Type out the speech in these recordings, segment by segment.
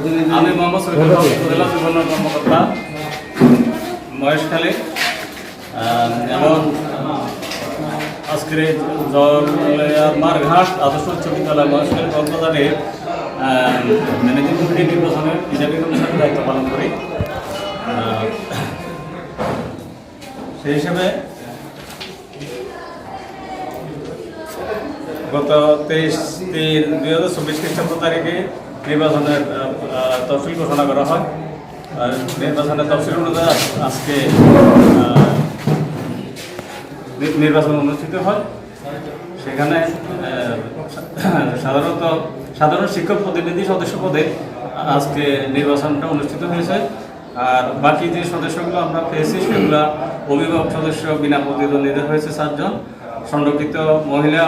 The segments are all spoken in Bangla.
আমি মোহাম্মদ হক উপজেলা যুবন কর্মকর্তা মহেশখালী এবং আজকের মারঘাট আদর্শ উচ্চ বিদ্যালয় মহেশখালী কক্সবাজারের ম্যানেজিং কমিটি নির্বাচনের হিসাবে কমিশনের দায়িত্ব পালন করি। সেই হিসেবে গত তেইশ তিন দুই হাজার চব্বিশ খ্রিস্টাব্দ তারিখে নির্বাচনের তফসিল ঘোষণা করা হয়। নির্বাচনের তফসিল অনুযায়ী আজকে নির্বাচন অনুষ্ঠিত হয়। সেখানে সাধারণত সাধারণ শিক্ষক প্রতিনিধি সদস্য পদে আজকে নির্বাচনটা অনুষ্ঠিত হয়েছে। আর বাকি যে সদস্যগুলো আমরা পেয়েছি, সেগুলো অভিভাবক সদস্য বিনা প্রতিদ্বন্দ্বিতা হয়েছে চারজন। সংরক্ষিত মহিলা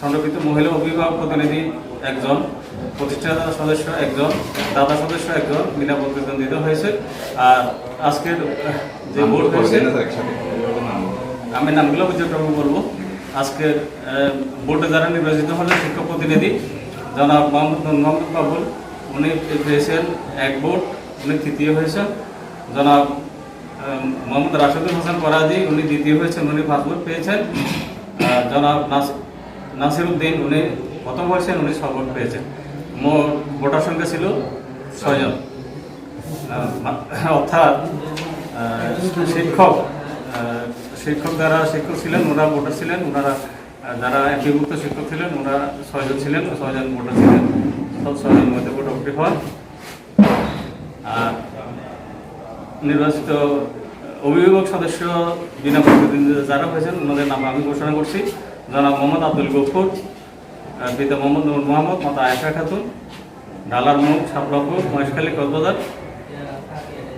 সংরক্ষিত মহিলা অভিভাবক প্রতিনিধি একজন প্রতিষ্ঠাতা সদস্য একজন দাদা সদস্য একজন বিনা প্রতিদ্বন্দ্বিতা হয়েছে। আর আজকের যে ভোট হয়েছে আমি নামগুলো উচ্চক্রম বলব। আজকের বোর্ডে যারা নির্বাচিত হলেন শিক্ষক প্রতিনিধি জনাব মোহাম্মদ মোহাম্মদ বাবুল উনি পেয়েছেন এক ভোট উনি তৃতীয় হয়েছেন। জনাব মোহাম্মদ রাশেদুল হাসান ফরাজি উনি দ্বিতীয় হয়েছেন উনি পাঁচ ভোট পেয়েছেন। জনাব নাস- নাসির উদ্দিন, উনি প্রথম হয়েছেন উনি ভোট পেয়েছেন। মোট ভোটার সংখ্যা ছিল ছয়জন। অর্থাৎ শিক্ষক শিক্ষক যারা শিক্ষক ছিলেন ওরা ভোটার ছিলেন, ওনারা যারা এমপিভুক্ত শিক্ষক ছিলেন, ওনারা ছয়জন ছিলেন, ছয়জন ভোটার ছিলেন। সব ছয়জনের মধ্যে ভোটাভুটি হয় আর নির্বাচিত অভিভাবক সদস্য বিনা প্রতিদ্বন্দ্বী যারা হয়েছেন, ওনাদের নাম আমি ঘোষণা করছি। জনাব মোহাম্মদ আব্দুল গফুর পিতা মোহাম্মদ নুর মোহাম্মদ, মাতা আয়সা খাতুন, ডালার মুখ সাপলাপুর মহেশখালী কক্সবাজার।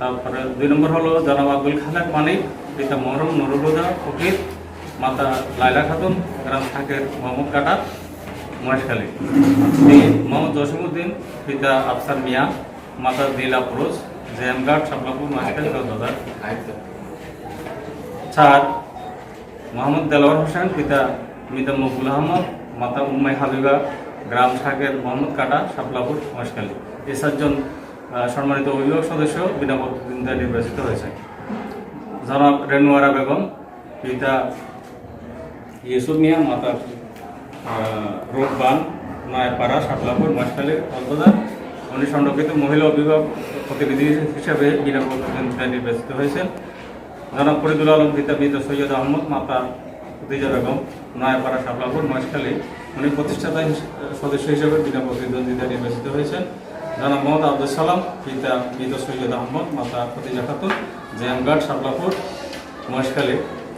তারপরে দুই নম্বর হলো জনাব আব্দুল খালেক মানিক, পিতা মহরম নুরুল ফকির, মাতা লাইলা খাতুন, গ্রাম থাকের মোহাম্মদ কাটা মহেশখালী। তিন মোহাম্মদ জসিমুদ্দিন পিতা আফসার মিয়া, মাতা দিলা পুরুষ জেএমঘাট সাপলাপুর মহেশখালী কক্সবাজার। চার মোহাম্মদ দেলোয়ার হোসেন, পিতা মিতা মকবুল আহমদ, মাতা উম্মাই হাবিবা, গ্রাম শাকের মোহাম্মদ কাটা, শাপলাপুর, মহেশখালী। এই সাতজন সম্মানিত অভিভাবক সদস্য বিনা প্রতিদ্বন্দ্বিতায় নির্বাচিত হয়েছে জনাব রেনুয়ারা বেগম, পিতা ইউসুফ মিয়া, মাতা রোগবান নয়পাড়া শাপলাপুর, মহেশখালী, কক্সবাজার। উনি সংরক্ষিত মহিলা অভিভাবক প্রতিনিধি হিসাবে বিনা প্রতিদ্বন্দ্বিতায় নির্বাচিত হয়েছেন। জনাব ফরিদুল আলম, পিতা মৃত সৈয়দ আহমদ, মাতা খদিজা বেগম, নয়াপাড়া সাবলাপুর মহেশখালী উনি প্রতিষ্ঠাতা সদস্য হিসেবে বিনা প্রতিদ্বন্দ্বিতা নির্বাচিত হয়েছেন। জনাব মোহাম্মদ আব্দুল সালাম, পিতা মৃত সৈয়দ আহমদ, মাতা ফতিজা খাতুন, জ্যামঘাট সাবলাপুর মহেশখালী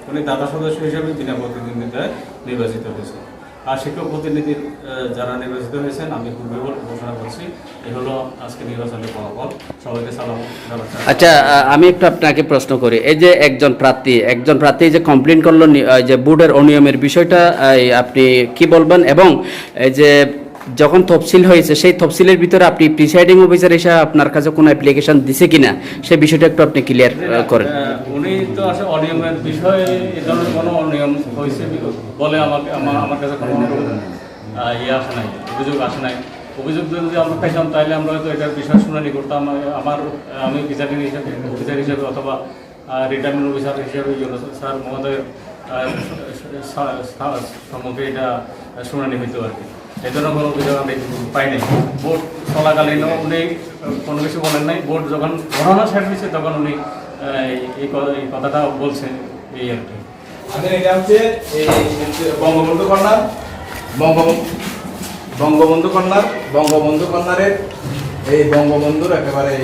উনি দাতা সদস্য হিসেবে বিনা প্রতিদ্বন্দ্বিতায় নির্বাচিত হয়েছেন। আর শিক্ষক প্রতিনিধির যারা নির্বাচিত হয়েছেন, আমি পূর্বে বলে ঘোষণা করছি। এ হলো আজকে নির্বাচনের ফলাফল। সবাইকে সালাম আচ্ছা আমি একটু আপনাকে প্রশ্ন করি। এই যে একজন প্রার্থী একজন প্রার্থী যে কমপ্লেন করল যে বোর্ডের অনিয়মের বিষয়টা আপনি কি বলবেন? এবং এই যে যখন তফসিল হয়েছে সেই তফসিলের ভিতরে আপনি প্রিসাইডিং অফিসার হিসেবে আপনার কাছে কোনো অ্যাপ্লিকেশন দিছে কিনা? সেই বিষয়টা একটু আপনি ক্লিয়ার করেন। উনি তো আসলে অনিয়মের বিষয়ে এ ধরনের কোনো অনিয়ম হয়েছে বলে আমাকে আমার আমার কাছে কোনো ইয়ে আসে নাই অভিযোগ আসে নাই। অভিযোগ যদি আমরা পাইতাম তাহলে আমরা হয়তো এটার বিষয় শুনানি করতাম। আমার আমি বিচারিক হিসাবে অফিসার হিসেবে অথবা রিটার্নিং অফিসার হিসেবে স্যার মহোদয়ের সম্মুখে এটা শুনানি হইতো আর কি। ধরনের কোনো অভিযোগ আমি পাই নাই। ভোট চলাকালীন উনি, কোনো কিছু বলেন নাই। ভোট যখন ঘটনা শেষ হয়েছে তখন উনি এই- কথাটা বলছেন এই আর কি। এই বঙ্গবন্ধু কন্যার বঙ্গবন্ধু বঙ্গবন্ধু কন্যার, বঙ্গবন্ধু কন্যারের এই বঙ্গবন্ধুর একেবারে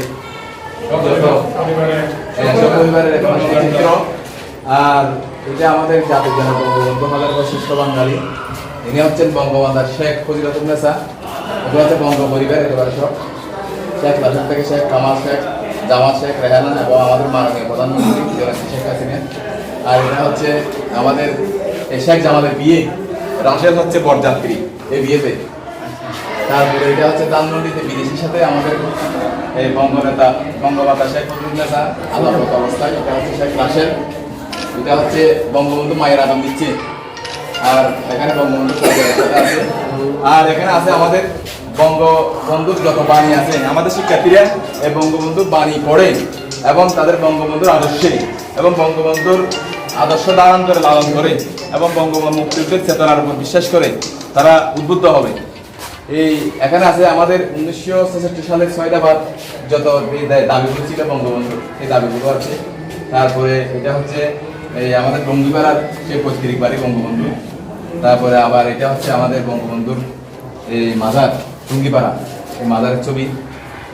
আর এটা আমাদের জাতির বঙ্গবন্ধু হলের বৈশিষ্ট্য বাঙালি। ইনি হচ্ছেন বঙ্গবন্ধার শেখ ফজিলাতুন্নেসা এগুলো হচ্ছে বঙ্গ পরিবার একেবারে সব। শেখ রাশেদ থেকে শেখ কামাল শেখ জামাল শেখ রেহানা এবং আমাদের মাননীয় প্রধানমন্ত্রী শেখ হাসিনা। আর এটা হচ্ছে আমাদের এই শেখ জামালের বিয়ে। রাশেদ হচ্ছে বরযাত্রী। এই বিয়েতে। তারপরে এটা হচ্ছে ধানমন্ডিতে বিদেশির সাথে আমাদের এই বঙ্গনেতা বঙ্গমাতা শেখ নেতা আলাপত অবস্থায়। এটা হচ্ছে শেখ রাশেদ। এটা হচ্ছে বঙ্গবন্ধু মায়ের আগাম দিচ্ছে আর এখানে বঙ্গবন্ধু আছে। আর এখানে আছে আমাদের বঙ্গবন্ধুর যত বাণী আছে, আমাদের শিক্ষার্থীরা এই বঙ্গবন্ধুর বাণী পড়ে এবং তাদের বঙ্গবন্ধুর আদর্শে, এবং বঙ্গবন্ধুর আদর্শ ধারণ করে, লালন করে, এবং বঙ্গবন্ধু মুক্তিযুদ্ধের চেতনার উপর বিশ্বাস করে তারা উদ্বুদ্ধ হবে। এই এখানে আছে আমাদের উনিশশো ছেষট্টি সালের ছয়টা বার যত এই দাবিগুলো ছিল বঙ্গবন্ধু সেই দাবিগুলো আছে। তারপরে এটা হচ্ছে এই আমাদের টঙ্গিপাড়ার সেই পৈতৃক বাড়ি বঙ্গবন্ধু তারপরে আবার এটা হচ্ছে আমাদের বঙ্গবন্ধুর এই মাজার টুঙ্গিপাড়া, এই মাজারের ছবি।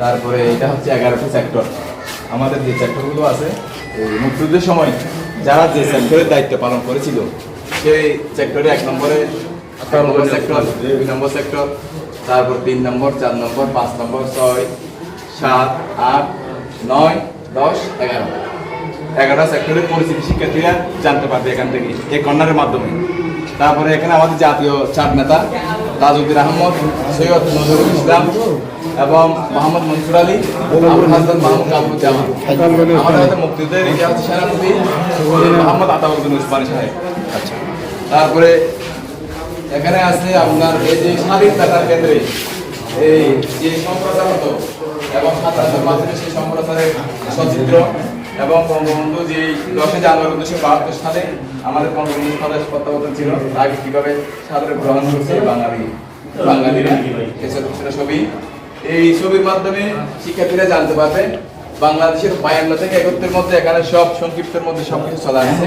তারপরে এটা হচ্ছে এগারোটি সেক্টর আমাদের যে সেক্টরগুলো আছে, এই মুক্তিযুদ্ধের সময় যারা যে সেক্টরের দায়িত্ব পালন করেছিল, সেই সেক্টরে এক নম্বরে সেক্টর দুই নম্বর সেক্টর তারপর তিন নম্বর, চার নম্বর, পাঁচ নম্বর, ছয়, সাত, আট, নয়, দশ, এগারো। এগারোটা সেক্টরের পরিস্থিতি শিক্ষার্থীরা জানতে পারবে এখান থেকে, এই কর্নারের মাধ্যমে। তারপরে এখানে আমাদের জাতীয় চার নেতা তাজউদ্দিন আহমদ সৈয়দ নজরুল ইসলাম এবং মোহাম্মদ মনসুর আলী আবুল হাসান মাহমুদ কাবুজ্জামান আমাদের হাতে মুক্তিযুদ্ধের ইতিহাস সেনাপতি মোহাম্মদ আতাউদ্দিন উসমানী সাহেব। আচ্ছা। তারপরে এখানে আছে আপনার এই যে স্বাধীন বেতার কেন্দ্রে এই যে সম্প্রচার হতো এবং ছাত্রদের মাধ্যমে সেই সম্প্রচারের সচিত্র এবং বঙ্গবন্ধু যে দশই জানুয়ারি উনিশশো বাহাত্তর সালে আমাদের বঙ্গবন্ধু স্বদেশ প্রত্যাবর্তন ছিল, তাকে কীভাবে সাদরে গ্রহণ করছে বাঙালি, বাঙালিরা ছবি। এই ছবির মাধ্যমে শিক্ষার্থীরা জানতে পারবে, বাংলাদেশের বায়ান্ন থেকে একত্রের মধ্যে এখানে সব সংক্ষিপ্তের মধ্যে সবকিছু চলে আসছে।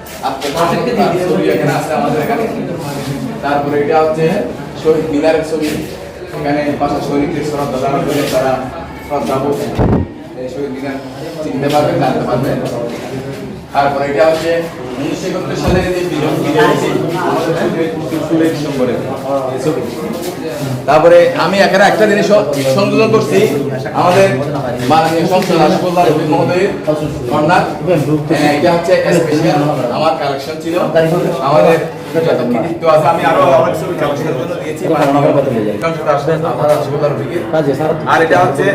তারপরে এটা হচ্ছে শহীদ মিনারের ছবি। এখানে পাশা শহীদের শ্রদ্ধা জানার করে তারা শ্রদ্ধা বোধ এই শহীদ মিনার চিনতে পারবেন, জানতে পারবেন। তারপরে এটা হচ্ছে উনিশশো একাত্তর সালের যে বিজয় বিজয় হয়েছে, আমাদের ষোলোই ডিসেম্বরে এই ছবি। তারপরে আমি এখানে একটা জিনিস সংযোজন করছি আমাদের মাননীয় সংসদ রবি মহোদয়ের হ্যাঁ, এটা হচ্ছে স্পেশাল আমার কালেকশন ছিল। আমাদের আমি অনেক ছবি কালেকশনের জন্য দিয়েছি। আর এটা হচ্ছে